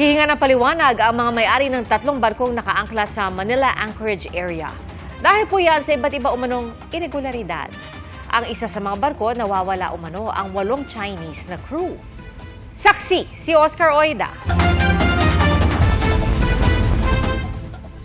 Hihinga ng paliwanag ang mga may-ari ng tatlong barkong nakaangkla sa Manila Anchorage area. Dahil po yan sa iba't iba umanong irregularidad. Ang isa sa mga barko nawawala umano ang walong Chinese na crew. Saksi si Oscar Oida.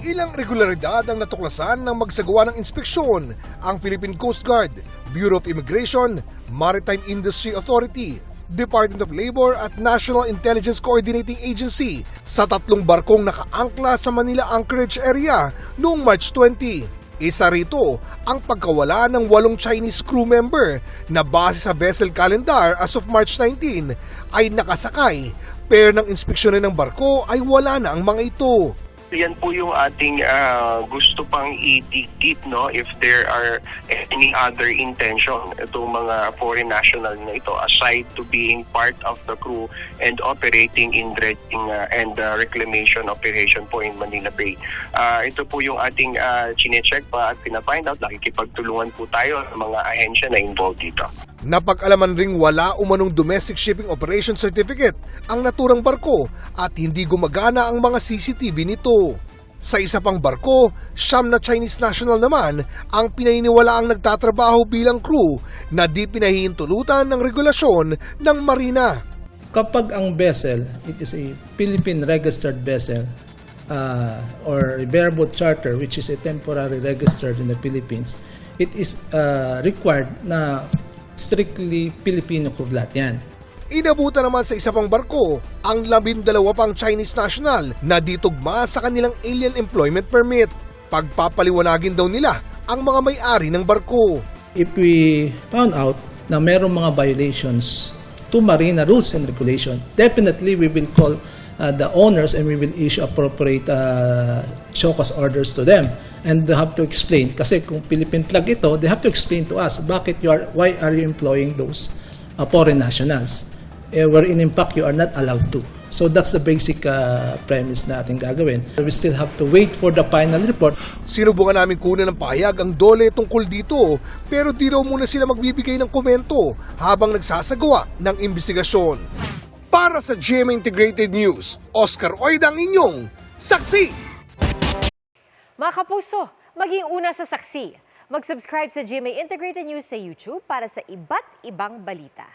Ilang regularidad ang natuklasan ng magsagawa ng inspeksyon ang Philippine Coast Guard, Bureau of Immigration, Maritime Industry Authority, Department of Labor at National Intelligence Coordinating Agency sa tatlong barkong nakaangkla sa Manila Anchorage area noong March 20. Isa rito ang pagkawala ng walong Chinese crew member na base sa vessel calendar as of March 19 ay nakasakay pero ng inspeksyonan ng barko ay wala na ang mga ito. Yan po yung ating ah, gusto pang i-dig deep no if there are any other intention itong mga foreign national na ito aside to being part of the crew and operating in dredging ah, and ah, reclamation operation po in Manila Bay. Ah, ito po yung ating uh, chinecheck pa at pina-find out nakikipagtulungan po tayo ng mga ahensya na involved dito. Napag-alaman ring wala umanong domestic shipping operation certificate ang naturang barko at hindi gumagana ang mga CCTV nito. Sa isa pang barko, siyam na Chinese national naman ang pinaniniwala ang nagtatrabaho bilang crew na di pinahihintulutan ng regulasyon ng marina. kapag ang vessel, it is a Philippine registered vessel uh, or a bareboat charter which is a temporary registered in the Philippines, it is uh, required na strictly Filipino lahat yan. Inabutan naman sa isa pang barko ang labindalawa pang Chinese national na ditugma sa kanilang alien employment permit. Pagpapaliwanagin daw nila ang mga may-ari ng barko. If we found out na merong mga violations to marina rules and regulation, definitely we will call uh, the owners and we will issue appropriate uh, show cause orders to them. And they have to explain. Kasi kung Philippine flag ito they have to explain to us bakit you are why are you employing those uh, foreign nationals. Eh, wherein in fact you are not allowed to. So that's the basic uh, premise natin gagawin. We still have to wait for the final report. Sinubukan namin kunin ng pahayag ang dole tungkol dito pero di raw muna sila magbibigay ng komento habang nagsasagawa ng investigasyon. Para sa GMA Integrated News, Oscar Oida ang inyong saksi! Mga kapuso, maging una sa saksi. Mag-subscribe sa GMA Integrated News sa YouTube para sa iba't ibang balita.